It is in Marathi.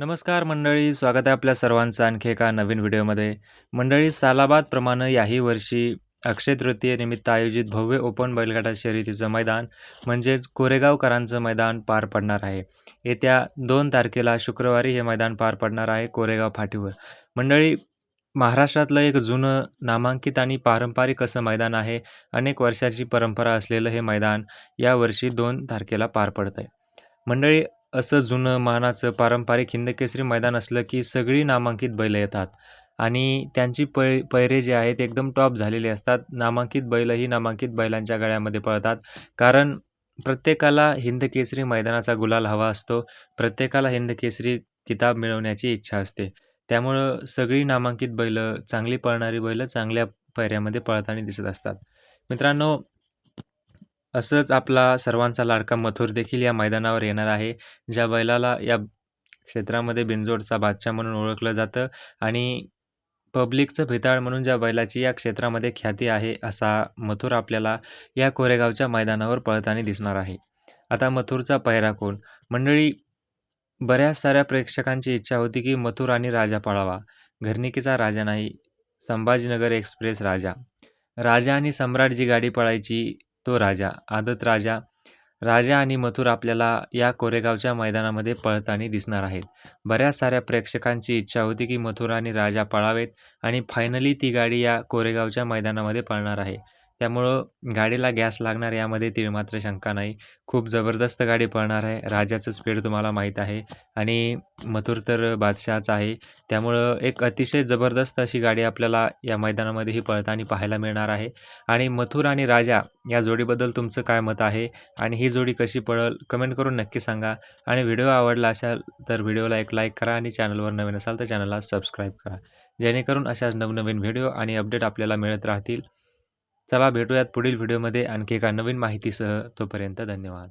नमस्कार मंडळी स्वागत आहे आपल्या सर्वांचं आणखी एका नवीन व्हिडिओमध्ये. मंडळी सालाबादप्रमाणे याही वर्षी अक्षय तृतीयेनिमित्त आयोजित भव्य ओपन बैलगाडा शर्यतीचं मैदान म्हणजेच कोरेगावकरांचं मैदान पार पडणार आहे. येत्या दोन तारखेला शुक्रवारी हे मैदान पार पडणार आहे कोरेगाव फाटीवर. मंडळी महाराष्ट्रातलं एक जुनं नामांकित आणि पारंपरिक असं मैदान आहे. अनेक वर्षाची परंपरा असलेलं हे मैदान यावर्षी दोन तारखेला पार पडतं आहे मंडळी असं जुनं मानाचं पारंपरिक हिंदकेसरी मैदान असलं की सगळी नामांकित बैलं येतात. आणि त्यांची पै पैरे जे आहेत एकदम टॉप झालेले असतात. नामांकित बैलंही नामांकित बैलांच्या गळ्यामध्ये पळतात. कारण प्रत्येकाला हिंदकेसरी मैदानाचा गुलाल हवा असतो. प्रत्येकाला हिंदकेसरी किताब मिळवण्याची इच्छा असते. त्यामुळं सगळी नामांकित बैलं चांगली पळणारी बैलं चांगल्या पैऱ्यामध्ये पळताना दिसत असतात. मित्रांनो असंच आपला सर्वांचा लाडका मथुर देखील या मैदानावर येणार आहे ज्या बैलाला या क्षेत्रामध्ये बिंजोडचा बादशाह म्हणून ओळखलं जातं आणि पब्लिकचं भिताळ म्हणून ज्या बैलाची या क्षेत्रामध्ये ख्याती आहे असा मथुर आपल्याला या कोरेगावच्या मैदानावर पळताना दिसणार आहे. आता मथुरचा पहिरा कोण? मंडळी बऱ्याच साऱ्या प्रेक्षकांची इच्छा होती की मथुर आणि राजा पळावा. घरनिकीचा राजा नाही संभाजीनगर एक्सप्रेस राजा. राजा आणि सम्राट जी गाडी पळायची तो राजा आदत राजा. राजा आणि मथुर आपल्याला या कोरेगावच्या मैदानामध्ये पळताना दिसणार आहेत. बऱ्याच साऱ्या प्रेक्षकांची इच्छा होती की मथुर आणि राजा पळावेत आणि फायनली ती गाडी या कोरेगावच्या मैदानामध्ये पळणार आहे. त्यामुळं गाडीला गॅस लागणार यामध्ये ती मात्र शंका नाही. खूप जबरदस्त गाडी पळणार आहे. राजाचं स्पीड तुम्हाला माहीत आहे. आणि मथुर तर बादशहाच आहे. त्यामुळं एक अतिशय जबरदस्त अशी गाडी आपल्याला या मैदानामध्येही पळताना पाहायला मिळणार आहे. आणि मथुर आणि राजा या जोडीबद्दल तुमचं काय मत आहे? आणि ही जोडी कशी पळल? कमेंट करून नक्की सांगा. आणि व्हिडिओ आवडला असाल तर व्हिडिओला एक लाईक करा आणि चॅनलवर नवीन असाल तर चॅनलला सबस्क्राईब करा. जेणेकरून अशाच नवनवीन व्हिडिओ आणि अपडेट आपल्याला मिळत राहतील. चला भेटूयात पुढील व्हिडिओमध्ये. आणखी एका नवीन माहितीसह तोपर्यंत धन्यवाद.